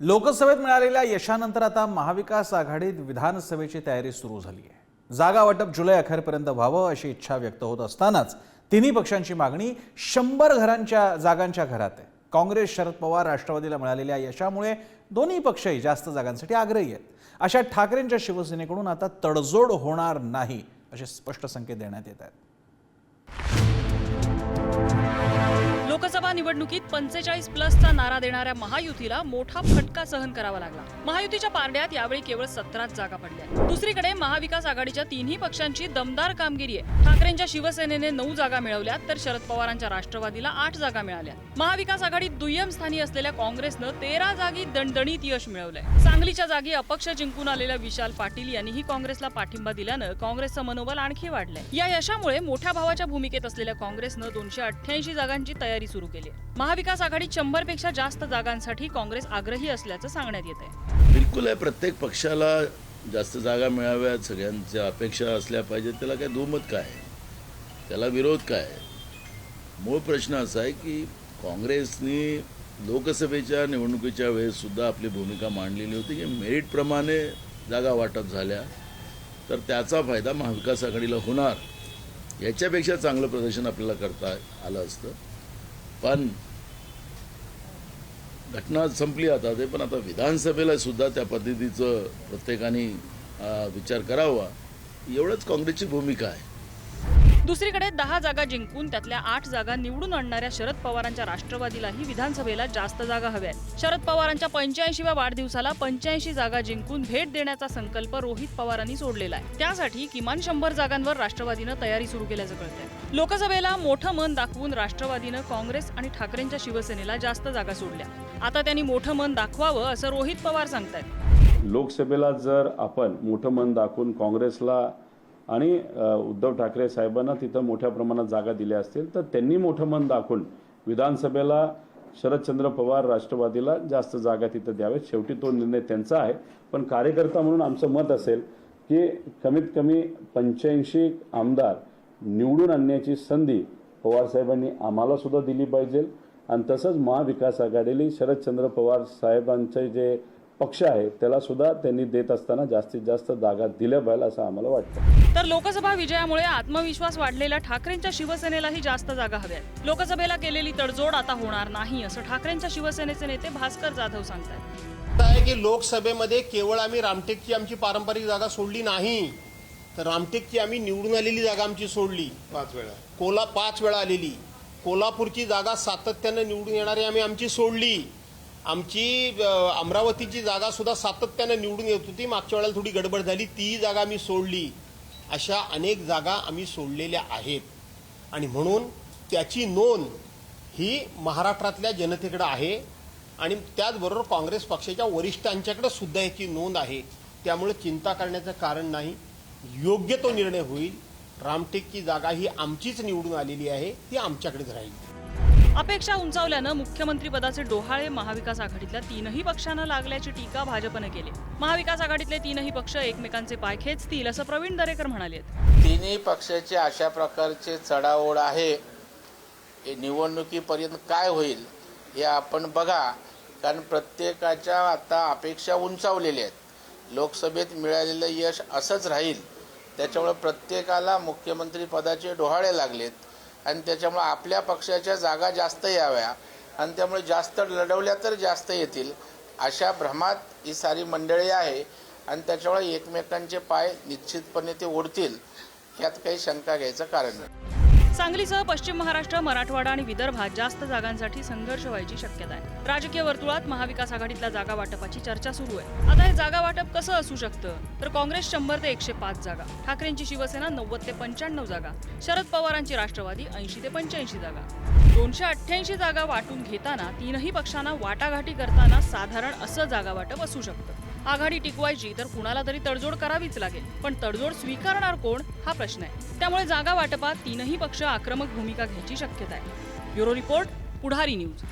लोकसभेत मिळालेल्या यशानंतर आता महाविकास आघाडीत विधानसभेची तयारी सुरू झाली आहे. जागा वाटप जुलै अखेरपर्यंत व्हावं अशी इच्छा व्यक्त होत असतानाच तिन्ही पक्षांची मागणी शंभर घरांच्या जागांच्या घरात आहे. काँग्रेस शरद पवार राष्ट्रवादीला मिळालेल्या यशामुळे दोन्ही पक्षही जास्त जागांसाठी आग्रही आहेत. अशा ठाकरेंच्या शिवसेनेकडून आता तडजोड होणार नाही असे स्पष्ट संकेत देण्यात येत आहेत. लोकसभा निवडणुकीत पंचेचाळीस प्लसचा नारा देणाऱ्या महायुतीला मोठा फटका सहन करावा लागला. महायुतीच्या पारड्यात यावेळी केवळ सतराच जागा पडल्या दुसरीकडे महाविकास आघाडीच्या तिन्ही पक्षांची दमदार कामगिरी आहे. ठाकरेंच्या शिवसेनेने नऊ जागा मिळवल्या तर शरद पवारांच्या राष्ट्रवादीला आठ जागा मिळाल्या महाविकास आघाडीत दुय्यम स्थानी असलेल्या काँग्रेसनं तेरा जागी दणदणीत यश मिळवलंय. सांगलीच्या जागी अपक्ष जिंकून आलेल्या विशाल पाटील यांनीही काँग्रेसला पाठिंबा दिल्यानं काँग्रेसचं मनोबल आणखी वाढलंय. या यशामुळे मोठ्या भावाच्या भूमिकेत असलेल्या काँग्रेसनं दोनशे अठ्ठ्याऐंशी जागांची तयारी सुरू केली महाविकास आघाडीत शंभरपेक्षा जास्त जागांसाठी काँग्रेस आग्रही असल्याचं सांगण्यात येत आहे. बिलकुल आहे. प्रत्येक पक्षाला जास्त जागा मिळाव्यात. सगळ्यांच्या अपेक्षा असल्या पाहिजेत. त्याला काय दुमत काय? त्याला विरोध काय? मूळ प्रश्न असा आहे की काँग्रेसनी लोकसभेच्या निवडणुकीच्या वेळेस सुद्धा आपली भूमिका मांडलेली होती की मेरिटप्रमाणे जागा वाटप झाल्या. तर त्याचा फायदा महाविकास आघाडीला होणार. याच्यापेक्षा चांगलं प्रदर्शन आपल्याला करता आलं असतं. पण घटना संपली आता ते पण आता विधानसभेला सुद्धा त्या पद्धतीचं प्रत्येकाने विचार करावा. एवढंच काँग्रेसची भूमिका आहे. दुसरीकडे दहा जागा जिंकून त्यातल्या आठ जागा निवडून आणणाऱ्या शरद पवारांच्या राष्ट्रवादीलाही विधानसभेला जास्त जागा हव्या शरद पवारांच्या पंच्याऐंशीव्या वाढदिवसाला पंच्याऐंशी जागा जिंकून भेट देण्याचा संकल्प रोहित पवारांनी सोडलेला आहे. त्यासाठी किमान शंभर जागांवर राष्ट्रवादीनं तयारी सुरू केल्याचं कळतंय. लोकसभेला मोठं मन दाखवून राष्ट्रवादीनं काँग्रेस आणि ठाकरेंच्या शिवसेनेला जास्त जागा सोडल्या. आता त्यांनी मोठं मन दाखवावं असं रोहित पवार सांगतायत. लोकसभेला जर आपण मोठं मन दाखवून काँग्रेसला आणि उद्धव ठाकरे साहेबांना तिथं मोठ्या प्रमाणात जागा दिल्या असतील तर त्यांनी मोठं मन दाखवून विधानसभेला शरदचंद्र पवार राष्ट्रवादीला जास्त जागा तिथं द्यावेत. शेवटी तो निर्णय त्यांचा आहे. पण कार्यकर्ता म्हणून आमचं मत असेल की कमीत कमी पंच्याऐंशी आमदार निवडून आणण्याची संधी पवारसाहेबांनी आम्हाला सुद्धा दिली पाहिजे. आणि तसंच महाविकास आघाडीला शरदचंद्र पवार साहेबांचे जे पक्ष आहे त्याला सुद्धा त्यांनी देत असताना जास्तीत जास्त जागा दिल्या पाहिजे असं आम्हाला वाटतं. तर लोकसभा विजयामुळे आत्मविश्वास वाढलेल्या ठाकरेंच्या शिवसेनेलाही जास्त जागा हव्यात. लोकसभेला केलेली तडजोड आता होणार नाही असं ठाकरेंच्या शिवसेनेचे नेते भास्कर जाधव सांगतात आहे की लोकसभेमध्ये केवळ आम्ही रामटेकची आमची पारंपरिक जागा सोडली नाही तर रामटेकची आम्ही निवडून आलेली जागा आमची सोडली. पाच वेळा. कोला पाच वेळा आलेली. कोल्हापूरची जागा सातत्यानं निवडून येणारी आम्ही आमची सोडली. आमची अमरावतीची जागा सुद्धा सातत्यानं निवडून येत होती. मागच्या वेळेला थोडी गडबड झाली. ती जागा आम्ही सोडली. अशा अनेक जागा आम्ही सोडलेल्या आहेत. आणि म्हणून त्याची नोंद ही महाराष्ट्रातल्या जनतेकडं आहे. आणि त्याचबरोबर काँग्रेस पक्षाच्या वरिष्ठांच्याकडे सुद्धा याची नोंद आहे. त्यामुळे चिंता करण्याचं कारण नाही. योग्य तो निर्णय होईल. रामटेकची जागा ही आमचीच निवडून आलेली आहे. ती आमच्याकडेच राहील. अपेक्षा उंचावल्यानं मुख्यमंत्री पदाचे डोहाळे महाविकास आघाडीतल्या तीनही पक्षांना लागल्याची टीका भाजपनं केली. महाविकास आघाडीतले तीनही पक्ष एकमेकांचे पाय खेचतील असं प्रवीण दरेकर म्हणाले तिन्ही पक्षाचे अशा प्रकारचे चढाओढ आहे. हे निवडणुकीपर्यंत काय होईल हे आपण बघा. कारण प्रत्येकाच्या आता अपेक्षा उंचावलेल्या आहेत. लोकसभेत मिळालेलं यश असंच राहील. त्याच्यामुळे प्रत्येकाला मुख्यमंत्री पदाचे डोहाळे लागलेत. आणि त्याच्यामुळे आपल्या पक्षाच्या जागा जास्त याव्या आणि त्यामुळे जास्त लढवल्या तर जास्त येतील अशा भ्रमात ही सारी मंडळी आहे. आणि त्याच्यामुळे एकमेकांचे पाय निश्चितपणे ते ओढतील यात काही शंका घ्यायचं कारण नाही. सांगलीसह पश्चिम महाराष्ट्र मराठवाडा आणि विदर्भात जास्त जागांसाठी संघर्ष व्हायची शक्यता आहे. राजकीय वर्तुळात महाविकास आघाडीतल्या जागा वाटपाची चर्चा सुरू आहे. आता हे जागा वाटप कसं असू शकतं? तर काँग्रेस शंभर ते एकशे पाच जागा ठाकरेंची शिवसेना नव्वद ते पंच्याण्णव जागा शरद पवारांची राष्ट्रवादी ऐंशी ते पंच्याऐंशी जागा. दोनशे अठ्ठ्याऐंशी जागा वाटून घेताना तीनही पक्षांना वाटाघाटी करताना साधारण असं जागा वाटप असू शकतं. आघाडी टिकवायची तर कुणाला तरी तडजोड करावीच लागेल. पण तडजोड स्वीकारणार कोण? हा प्रश्न आहे. त्यामुळे जागा वाटपात तीनही पक्ष आक्रमक भूमिका घ्यायची शक्यता आहे. Bureau report Pudhari news.